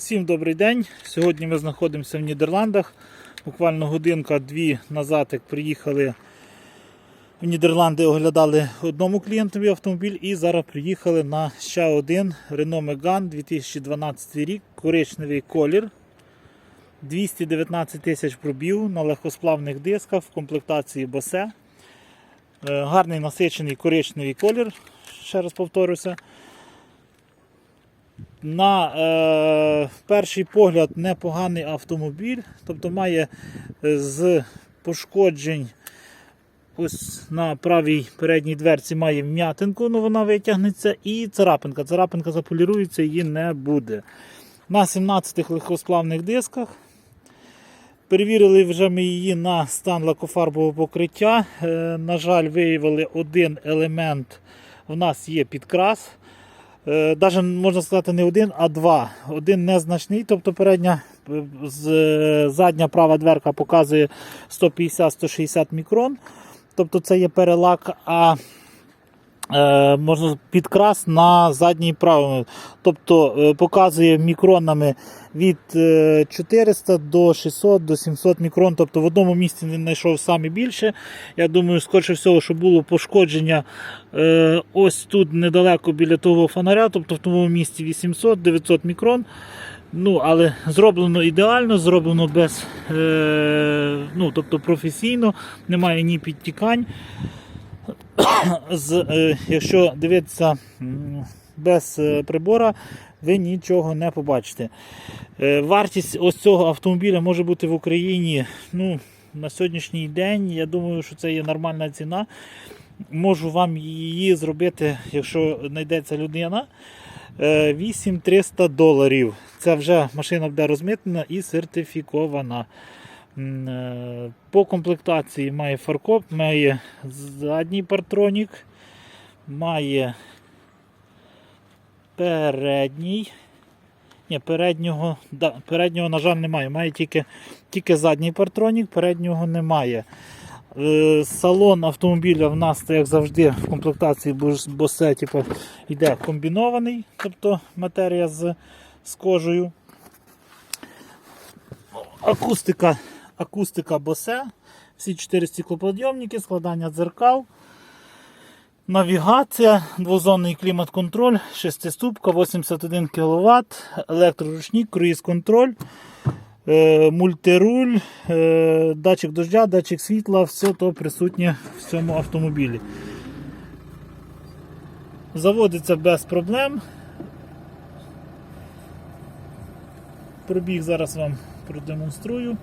Всім добрий день. Сьогодні ми знаходимося в Нідерландах. Буквально годинка-дві назад, як приїхали в Нідерланди, оглядали одному клієнтові автомобіль і зараз приїхали на ще один Renault Megane 2012 рік, коричневий колір. 219 тисяч пробів на легкосплавних дисках в комплектації Bose. Е, Гарний насичений коричневий колір, ще раз повторюся. На е, перший погляд непоганий автомобіль, тобто має е, з пошкоджень ось на правій передній дверці має вм'ятинку, ну вона витягнеться, і царапинка. Царапинка заполірується, її не буде. На 17 легкосплавних дисках. Перевірили вже ми її на стан лакофарбового покриття. Е, на жаль, виявили один елемент. У нас є підкрас. Навіть можна сказати не один, а два. Один незначний, тобто передня е, задня права дверка показує 150-160 мікрон. Тобто це є перелак, а е, можна підкрас на задній правому. Тобто е, показує мікронами від е, 400 до 600 до 700 мікрон. Тобто в одному місці він знайшов саме більше. Я думаю, скоріше всього, що було пошкодження е, ось тут недалеко біля того фонаря, тобто в тому місці 800-900 мікрон. Ну, але зроблено ідеально, зроблено без, е, ну, тобто професійно, немає ні підтікань. З, е, якщо дивитися без е, прибора, ви нічого не побачите. Е, вартість ось цього автомобіля може бути в Україні ну, на сьогоднішній день. Я думаю, що це є нормальна ціна. Можу вам її зробити, якщо знайдеться людина. е, 8300 доларів. Це вже машина буде розмитнена і сертифікована. Е, По комплектації має фаркоп, має задній партронік, має передній. Ні, переднього, да, переднього, на жаль, немає. Має тільки, тільки задній партронік, переднього немає. Е, Салон автомобіля в нас, як завжди, в комплектації босе типу, йде комбінований, тобто матерія з, з кожею. Акустика, акустика босе, всі чотири стеклоподйомники, складання дзеркал. Навігація, двозонний клімат-контроль, шестиступка, 81 кВт, електроручник, круїз-контроль, е, мультируль, е, датчик дождя, датчик світла, все то присутнє в цьому автомобілі. Заводиться без проблем. Пробіг зараз вам продемонструю.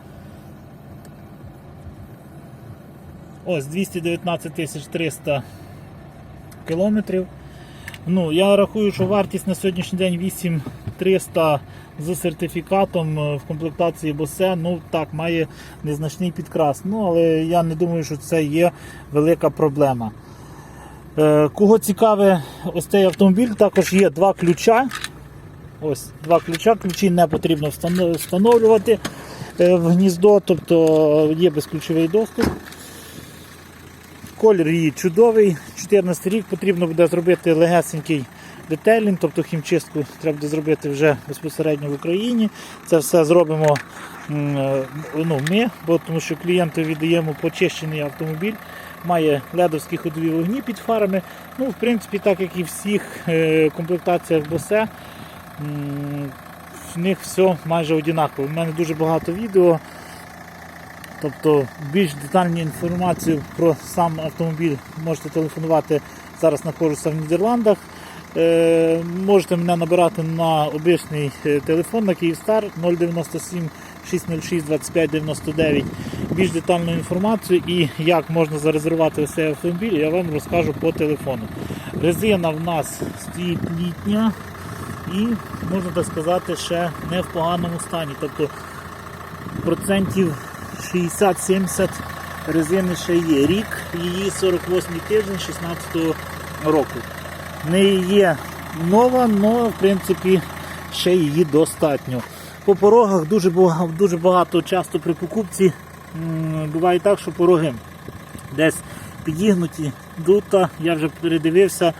Ось 219 300 кілометрів. Ну, я рахую, що вартість на сьогоднішній день 8300 з сертифікатом е, в комплектації Bose, ну так, має незначний підкрас. Ну, але я не думаю, що це є велика проблема. Е, Кого цікаве ось цей автомобіль, також є два ключа. Ось два ключа. Ключі не потрібно встановлювати е, в гніздо, тобто є безключовий доступ. Колір її чудовий. 14 рік потрібно буде зробити легесенький детейлінг, тобто хімчистку треба буде зробити вже безпосередньо в Україні. Це все зробимо е, ну, ми, бо тому що клієнту віддаємо почищений автомобіль. Має ледовські ходові вогні під фарами. Ну, в принципі, так як і в всіх е, комплектаціях м, в них все майже однаково. У мене дуже багато відео. Тобто більш детальну інформацію про сам автомобіль можете телефонувати. Зараз знаходжуся в Нідерландах. Е, можете мене набирати на обичний е, телефон на Київстар 097 606 25 99. Більш детальну інформацію і як можна зарезервувати цей автомобіль, я вам розкажу по телефону. Резина в нас стоїть літня і, можна так сказати, ще не в поганому стані. Тобто процентів 60-70 резини ще є. Рік її 48 тиждень 16 року. Не є нова, але в принципі ще її достатньо. По порогах дуже дуже багато часто при покупці буває так, що пороги десь підігнуті, дута. Я вже передивився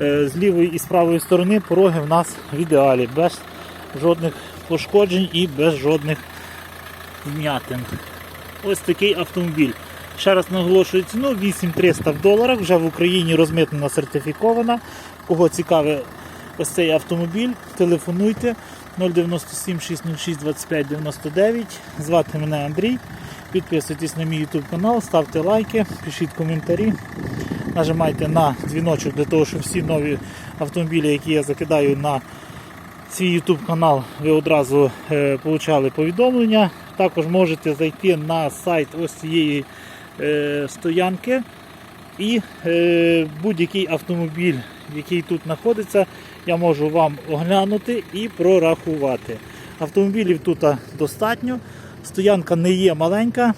е, з лівої і з правої сторони пороги в нас в ідеалі, без жодних пошкоджень і без жодних вм'ятин. Ось такий автомобіль. Ще раз наголошую ціну 8300 в доларах, вже в Україні розмитнена сертифікована. Кого цікавий ось цей автомобіль, телефонуйте 097 606 25 99. Звати мене Андрій. Підписуйтесь на мій YouTube канал, ставте лайки, пишіть коментарі. Нажимайте на дзвіночок для того, щоб всі нові автомобілі, які я закидаю на свій YouTube канал, ви одразу е, получали повідомлення. Також можете зайти на сайт ось цієї е, стоянки і е, будь-який автомобіль, який тут знаходиться, я можу вам оглянути і прорахувати. Автомобілів тут достатньо. Стоянка не є маленька,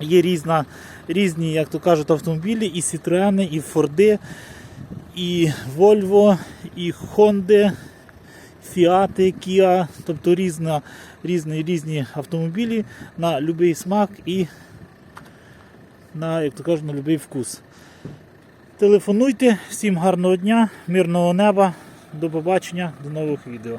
є різна, різні, як то кажуть, автомобілі, і Citroen, і Ford, і Volvo, і Honda, Fiat, Kia, тобто різна, різні, різні автомобілі на будь-який смак і на, як то кажуть, на будь-який вкус. Телефонуйте, всім гарного дня, мирного неба, до побачення, до нових відео.